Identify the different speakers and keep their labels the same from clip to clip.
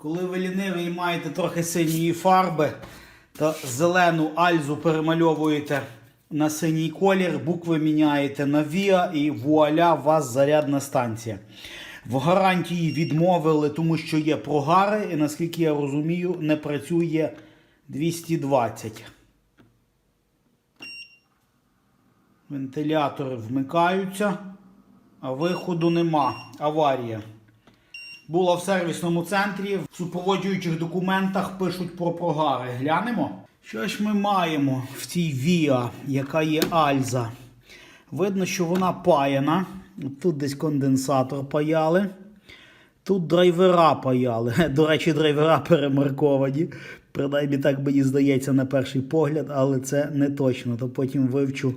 Speaker 1: Коли ви ліниві маєте трохи синьої фарби, то зелену альзу перемальовуєте на синій колір, букви міняєте на VIA і вуаля, у вас зарядна станція. В гарантії відмовили, тому що є прогари, і наскільки я розумію, не працює 220. Вентилятори вмикаються, а виходу нема. Аварія. Була в сервісному центрі. В супроводжуючих документах пишуть про прогари. Глянемо. Що ж ми маємо в цій VIA, яка є Альза? Видно, що вона паяна. Тут десь конденсатор паяли. Тут драйвера паяли. До речі, драйвера перемарковані. Принаймні так мені здається на перший погляд, але це не точно. То потім вивчу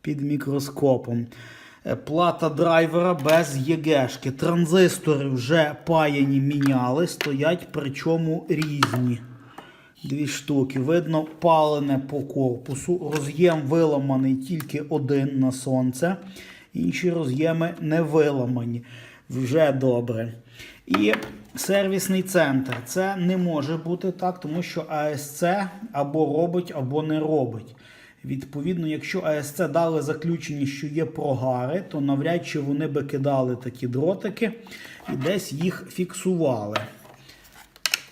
Speaker 1: під мікроскопом. Е, Плата драйвера без ЄГшки. Транзистори вже паяні міняли, стоять, причому різні. Дві штуки. Видно, палене по корпусу. Роз'єм виламаний тільки один на сонце. Інші роз'єми не виламані. Вже добре. І сервісний центр. Це не може бути так, тому що АСЦ або робить, або не робить. Відповідно, якщо АСЦ дали заключення, що є прогари, то навряд чи вони би кидали такі дротики і десь їх фіксували.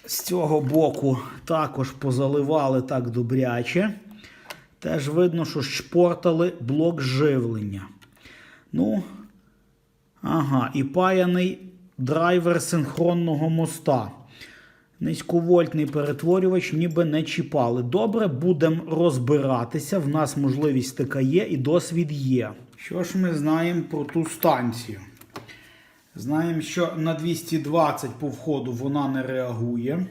Speaker 1: З цього боку також позаливали так добряче. Теж видно, що шпортали блок живлення. Ну, ага, і паяний драйвер синхронного моста. Низьковольтний перетворювач ніби не чіпали. Добре, будемо розбиратися. В нас можливість така є і досвід є. Що ж ми знаємо про ту станцію? Знаємо, що на 220 по входу вона не реагує.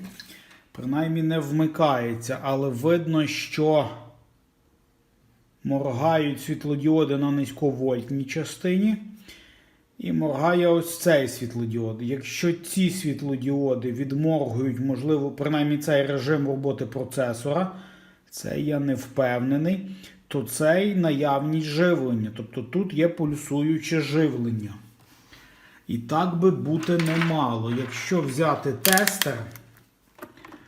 Speaker 1: Принаймні не вмикається, але видно, що моргають світлодіоди на низьковольтній частині. І моргає ось цей світлодіод. Якщо ці світлодіоди відморгують, можливо, принаймні цей режим роботи процесора, це я не впевнений, то цей наявність живлення. Тобто тут є пульсуюче живлення. І так би бути не мало. Якщо взяти тестер,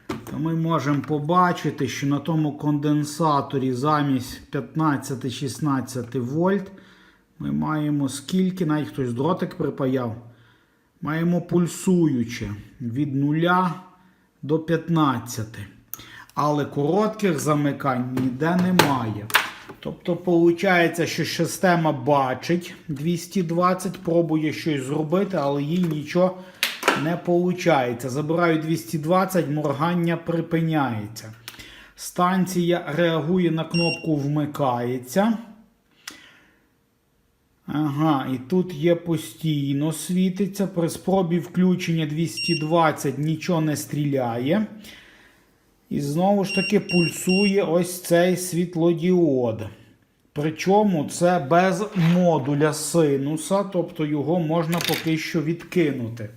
Speaker 1: то ми можемо побачити, що на тому конденсаторі замість 15-16 вольт ми маємо скільки, навіть хтось дротик припаяв, маємо пульсуюче від 0 до 15. Але коротких замикань ніде немає. Тобто, виходить, що система бачить 220, пробує щось зробити, але їй нічого не виходить. Забираю 220, моргання припиняється. Станція реагує на кнопку вмикається. Ага, і тут є постійно світиться. При спробі включення 220 нічого не стріляє. І знову ж таки пульсує ось цей світлодіод. Причому це без модуля синуса, тобто його можна поки що відкинути.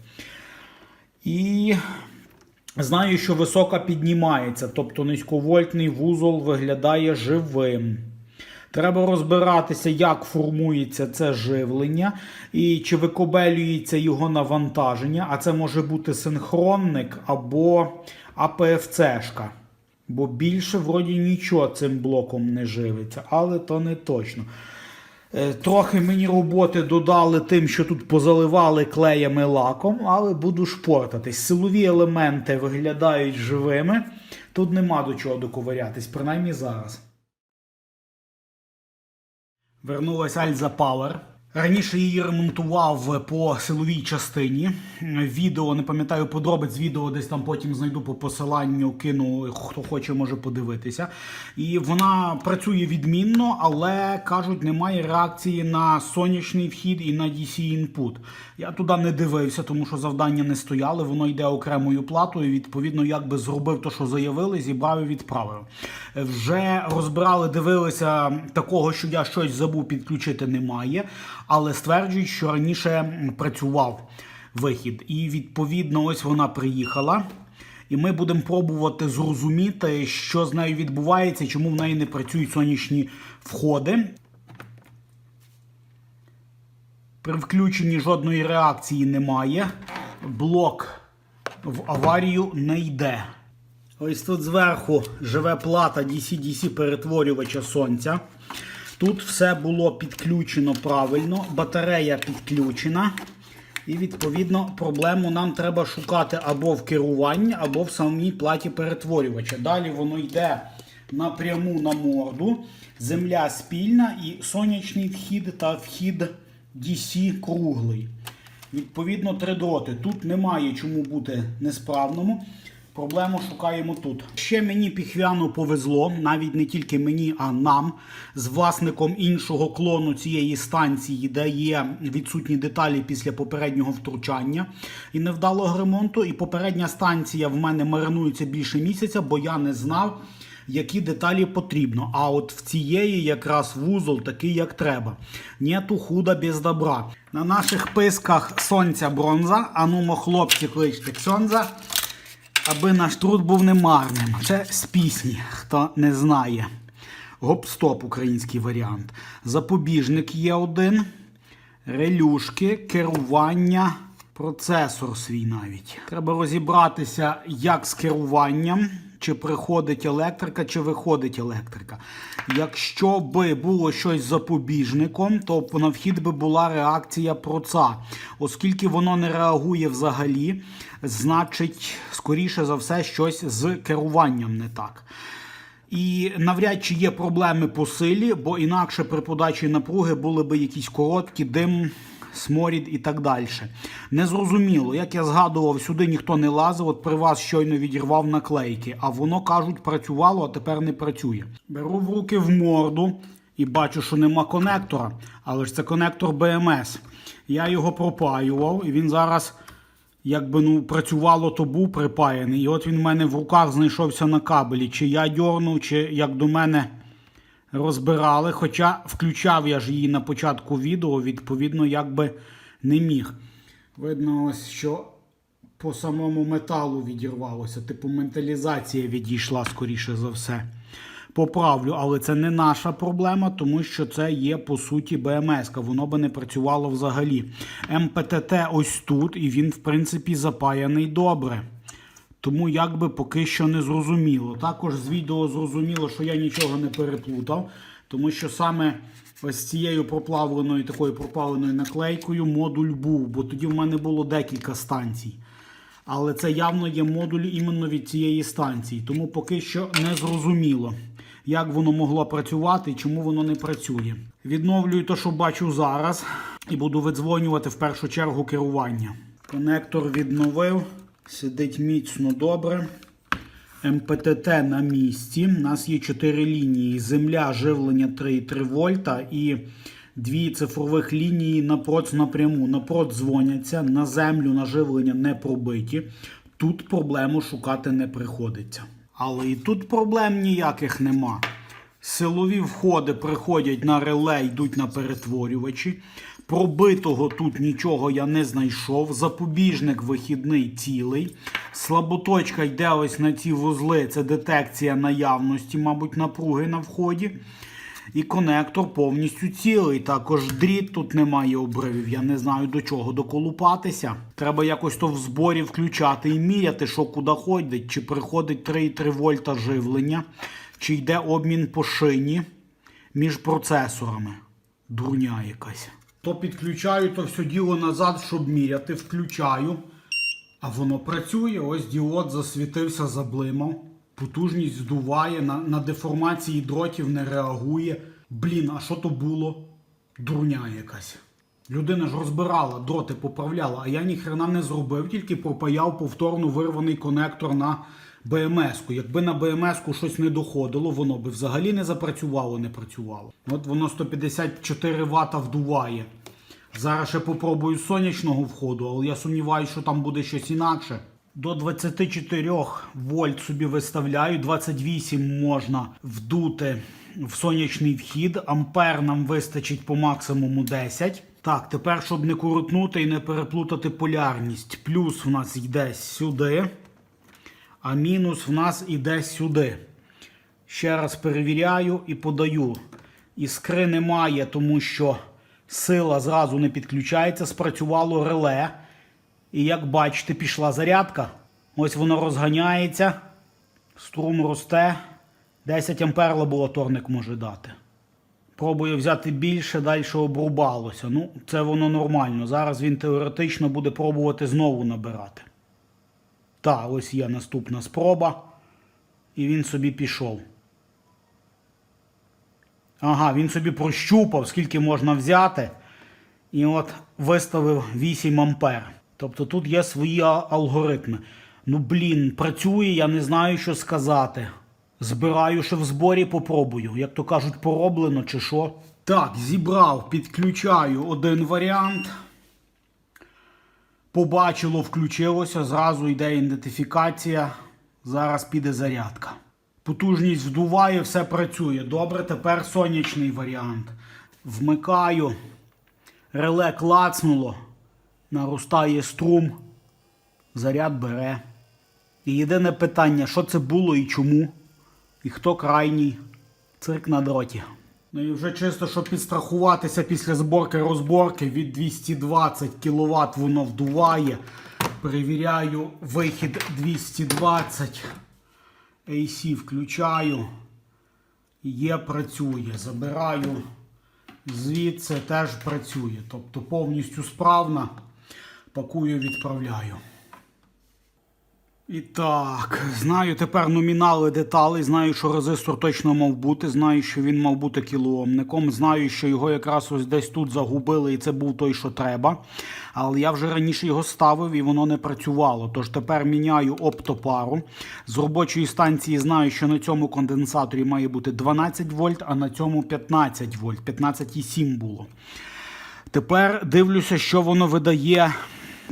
Speaker 1: І знаю, що висока піднімається, тобто низьковольтний вузол виглядає живим. Треба розбиратися, як формується це живлення і чи викобелюється його навантаження, а це може бути синхронник або АПФЦ-шка. Бо більше вроді нічого цим блоком не живиться, але то не точно. Е, Трохи мені роботи додали тим, що тут позаливали клеями лаком, але буду шпортатись. Силові елементи виглядають живими. Тут нема до чого доковирятись, принаймні зараз. Вернулась Альза Power. Раніше її ремонтував по силовій частині. Відео, не пам'ятаю подробиць, відео десь там потім знайду по посиланню, кину, хто хоче, може подивитися. І вона працює відмінно, але кажуть, немає реакції на сонячний вхід і на DC input. Я туди не дивився, тому що завдання не стояли, воно йде окремою платою. Відповідно, якби зробив те, що заявили, зібрав і відправив. Вже розбирали, дивилися такого, що я щось забув підключити, немає. Але стверджують, що раніше працював вихід. І відповідно, ось вона приїхала. І ми будемо пробувати зрозуміти, що з нею відбувається, чому в неї не працюють сонячні входи. При включенні жодної реакції немає. Блок в аварію не йде. Ось тут зверху живе плата DC-DC перетворювача сонця. Тут все було підключено правильно, батарея підключена. І відповідно проблему нам треба шукати або в керуванні, або в самій платі перетворювача. Далі воно йде напряму на морду, земля спільна і сонячний вхід та вхід DC круглий. Відповідно, три дроти. Тут немає чому бути несправному. Проблему шукаємо тут. Ще мені піхвяно повезло, навіть не тільки мені, а нам з власником іншого клону цієї станції, де є відсутні деталі після попереднього втручання і невдалого ремонту. І попередня станція в мене маринується більше місяця, бо я не знав, які деталі потрібно. А от в цієї якраз вузол такий, як треба. Нету худа без добра. На наших писках сонця бронза. Анумо, хлопці, кличте ксьонза аби наш труд був немарним. Це з пісні, хто не знає. Гоп-стоп український варіант. Запобіжник є один. Релюшки, керування, процесор свій навіть. Треба розібратися, як з керуванням, чи приходить електрика, чи виходить електрика. Якщо би було щось запобіжником, то на вхід би була реакція проца. Оскільки воно не реагує взагалі, значить, скоріше за все, щось з керуванням не так. І навряд чи є проблеми по силі, бо інакше при подачі напруги були б якісь короткі дим, сморід і так далі. Незрозуміло, як я згадував, сюди ніхто не лазив, от при вас щойно відірвав наклейки, а воно кажуть, працювало, а тепер не працює. Беру в руки в морду і бачу, що нема конектора, але ж це конектор BMS. Я його пропаював, і він зараз якби ну працювало, то був припаяний. І от він в мене в руках знайшовся на кабелі. Чи я дьорнув, чи як до мене розбирали. Хоча включав я ж її на початку відео, відповідно, якби не міг. Видно, ось що по самому металу відірвалося. Типу менталізація відійшла, скоріше за все. Поправлю, але це не наша проблема, тому що це є по суті БМС, воно би не працювало взагалі. МПТТ ось тут, і він, в принципі, запаяний добре. Тому якби поки що не зрозуміло. Також з відео зрозуміло, що я нічого не переплутав, тому що саме ось цією проплавленою такою проплавленою наклейкою модуль був, бо тоді в мене було декілька станцій. Але це явно є модуль іменно від цієї станції, тому поки що не зрозуміло, як воно могло працювати і чому воно не працює. Відновлюю те, що бачу зараз, і буду видзвонювати в першу чергу керування. Конектор відновив, сидить міцно добре. МПТТ на місці. У нас є 4 лінії: земля, живлення 3,3 вольта і дві цифрових лінії напроц напряму. Напроц дзвоняться, на землю на живлення не пробиті. Тут проблему шукати не приходиться. Але і тут проблем ніяких нема. Силові входи приходять на реле, йдуть на перетворювачі. Пробитого тут нічого я не знайшов. Запобіжник вихідний цілий. Слаботочка йде ось на ці вузли. Це детекція наявності, мабуть, напруги на вході. І конектор повністю цілий. Також дріт тут немає обривів. Я не знаю до чого доколупатися. Треба якось то в зборі включати і міряти, що куди ходить. Чи приходить 3,3 вольта живлення, чи йде обмін по шині між процесорами. Дурня якась. То підключаю, то все діло назад, щоб міряти. Включаю. А воно працює. Ось діод засвітився, заблимав. Потужність здуває, на, на деформації дротів не реагує. Блін, а що то було? Дурня якась. Людина ж розбирала, дроти поправляла, а я ніхрена не зробив, тільки пропаяв повторно вирваний конектор на БМС-ку. Якби на БМС-ку щось не доходило, воно би взагалі не запрацювало, не працювало. От воно 154 Вт вдуває. Зараз ще попробую сонячного входу, але я сумніваюся, що там буде щось інакше. До 24 вольт собі виставляю, 28 можна вдути в сонячний вхід. Ампер нам вистачить по максимуму 10. Так, тепер, щоб не коротнути і не переплутати полярність. Плюс в нас йде сюди, а мінус в нас йде сюди. Ще раз перевіряю і подаю. Іскри немає, тому що сила зразу не підключається, спрацювало реле. І як бачите, пішла зарядка. Ось воно розганяється, струм росте. 10 ампер лабораторник може дати. Пробую взяти більше, далі обрубалося. Ну, це воно нормально. Зараз він теоретично буде пробувати знову набирати. Так, ось є наступна спроба. І він собі пішов. Ага, він собі прощупав, скільки можна взяти. І от виставив 8 ампер. Тобто тут є свої алгоритми. Ну, блін, працює, я не знаю, що сказати. Збираю ще в зборі, попробую. Як то кажуть, пороблено чи що. Так, зібрав, підключаю один варіант. Побачило, включилося, зразу йде ідентифікація. Зараз піде зарядка. Потужність вдуває, все працює. Добре, тепер сонячний варіант. Вмикаю. Реле клацнуло. Наростає струм. Заряд бере. І єдине питання, що це було і чому? І хто крайній? Цирк на дроті. Ну і вже чисто, щоб підстрахуватися після зборки розборки від 220 кВт воно вдуває. Перевіряю вихід 220. AC включаю. Є, працює. Забираю звідси теж працює. Тобто повністю справна. Пакую, відправляю. І так, знаю тепер номінали деталей, знаю, що резистор точно мав бути, знаю, що він мав бути кілоомником, знаю, що його якраз ось десь тут загубили, і це був той, що треба. Але я вже раніше його ставив і воно не працювало. Тож тепер міняю оптопару. З робочої станції знаю, що на цьому конденсаторі має бути 12 вольт, а на цьому 15 вольт, 15,7 було. Тепер дивлюся, що воно видає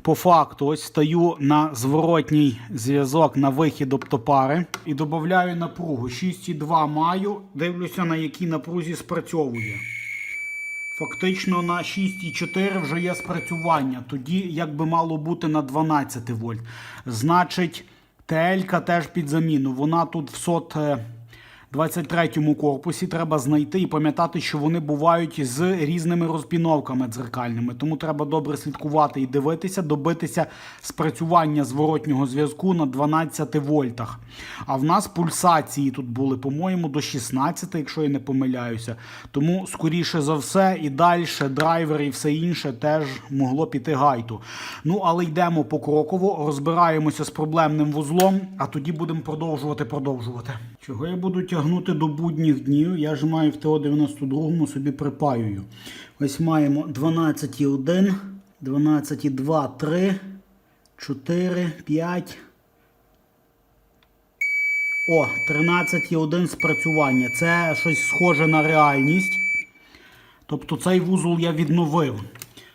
Speaker 1: по факту. Ось стаю на зворотній зв'язок на вихід оптопари і додаю напругу. 6,2 маю. Дивлюся, на якій напрузі спрацьовує. Фактично на 6,4 вже є спрацювання. Тоді як би мало бути на 12 вольт. Значить, ТЛ теж під заміну. Вона тут в сот. Е, 23-му корпусі треба знайти і пам'ятати, що вони бувають з різними розпіновками дзеркальними. Тому треба добре слідкувати і дивитися, добитися спрацювання зворотнього зв'язку на 12 вольтах. А в нас пульсації тут були, по-моєму, до 16, якщо я не помиляюся. Тому, скоріше за все, і далі драйвери і все інше теж могло піти гайту. Ну, але йдемо покроково, розбираємося з проблемним вузлом, а тоді будемо продовжувати продовжувати. Чого я буду тягнути до будніх днів? Я ж маю в ТО-92 собі припаюю. Ось маємо 12,1, 12,2, 3, 4, 5. О, 13,1 спрацювання. Це щось схоже на реальність. Тобто цей вузол я відновив.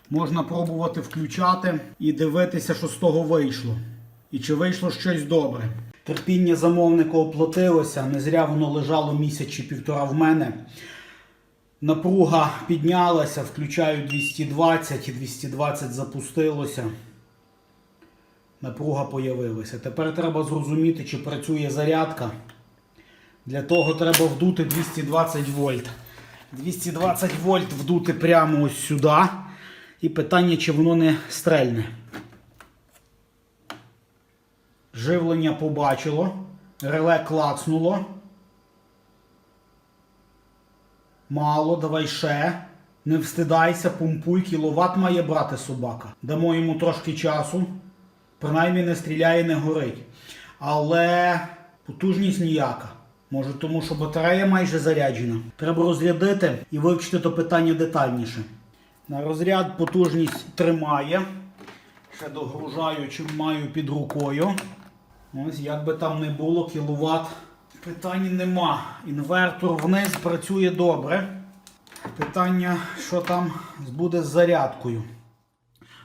Speaker 1: Можна пробувати включати і дивитися, що з того вийшло. І чи вийшло щось добре. Терпіння замовника оплатилося, не зря воно лежало місяць чи півтора в мене. Напруга піднялася, включаю 220 і 220 запустилося. Напруга появилася. Тепер треба зрозуміти, чи працює зарядка. Для того треба вдути 220 вольт. 220 вольт вдути прямо ось сюди. І питання, чи воно не стрельне. Живлення побачило. Реле клацнуло. Мало, давай ще. Не встидайся, помпуй, кіловат має брати собака. Дамо йому трошки часу. Принаймні не стріляє, не горить. Але потужність ніяка. Може, тому що батарея майже заряджена. Треба розрядити і вивчити то питання детальніше. На розряд потужність тримає. Ще догружаю, чим маю під рукою. Ось, як би там не було, кіловат питань нема. Інвертор вниз працює добре. Питання, що там буде з зарядкою.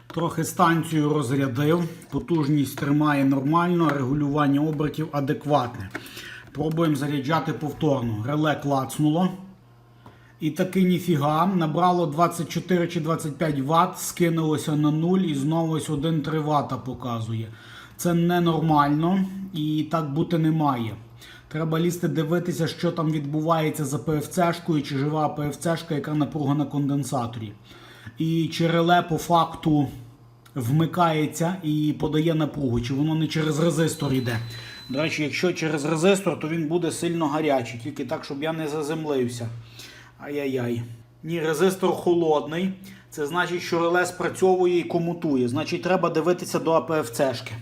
Speaker 1: Трохи станцію розрядив, потужність тримає нормально, регулювання обертів адекватне. Пробуємо заряджати повторно. Реле клацнуло. І таки ніфіга. Набрало 24 чи 25 Вт, скинулося на 0 і знову ось 1-3 Вт показує. Це ненормально і так бути не має. Треба лізти дивитися, що там відбувається за ПФЦ-шкою, чи жива ПФЦ-шка, яка напруга на конденсаторі. І чи реле по факту вмикається і подає напругу, чи воно не через резистор йде. До речі, якщо через резистор, то він буде сильно гарячий, тільки так, щоб я не заземлився. Ай-яй-яй. Ні, резистор холодний. Це значить, що реле спрацьовує і комутує. Значить, треба дивитися до АПФЦшки.